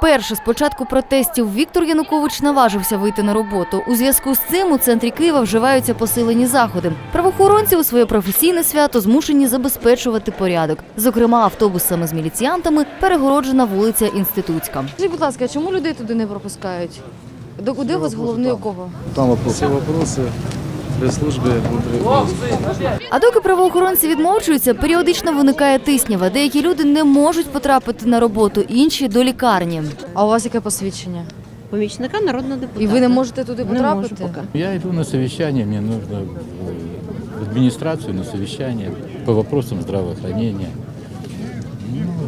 Вперше з початку протестів Віктор Янукович наважився вийти на роботу. У зв'язку з цим у центрі Києва вживаються посилені заходи. Правоохоронці у своє професійне свято змушені забезпечувати порядок. Зокрема, автобусами з міліціянтами перегороджена вулиця Інститутська. Скажіть, будь ласка, чому людей туди не пропускають? До куди вас головний у кого? Там вопросы. Все пресс-службе внутренних войск. А доки правоохоронці відмовчуються, періодично виникає тиснява. Деякі люди не можуть потрапити на роботу, інші до лікарні. А у вас яке посвідчення? помічника народного депутата. І ви не можете туди Не потрапити? можу поки. Я иду на совещание, мне нужно в администрацию на совещание по вопросам здравоохранения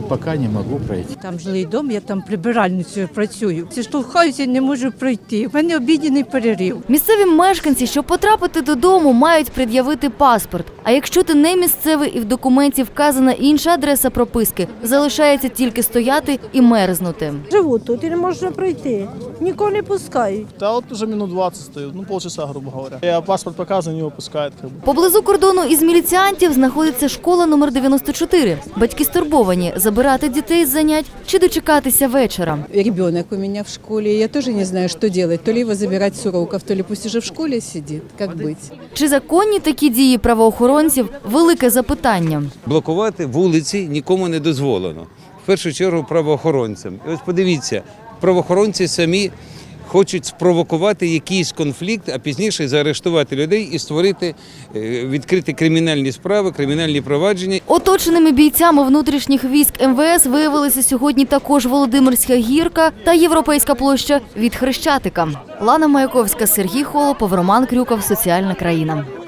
Ну, пока не могу пройти. Там жилий дом, я там прибиральницею працюю. Це штовхаюся, не можу пройти. У мене обідній перерив. Місцеві мешканці, щоб потрапити додому, мають пред'явити паспорт. А якщо ти не місцевий і в документі вказана інша адреса прописки, залишається тільки стояти і мерзнути. Живу тут і не можна пройти. Нікого не пускають. Да вот уже минут 20 стою, ну полчаса, грубо говоря. Я паспорт показываю, не выпускают как бы. Поблизу кордону із міліціантів знаходиться школа номер 94. Батьки стурбовані забирати дітей з занять чи дочекатися вечора. Ребенок у мене в школі. я теж не знаю, що делать. То ли його забирати з уроків, то ли пусть уже в школі сидить. Як бути? Чи законні такі дії правоохоронців велике запитання. блокувати вулиці нікому не дозволено. В першу чергу правоохоронцям. І ось подивіться, правоохоронці самі хочуть спровокувати якийсь конфлікт, а пізніше заарештувати людей і створити, е, відкрити кримінальні справи, кримінальні провадження. Оточеними бійцями внутрішніх військ МВС виявилися сьогодні також Володимирська гірка та Європейська площа від Хрещатика. Лана Маяковська, Сергій Холопов, Роман Крюков, Соціальна країна.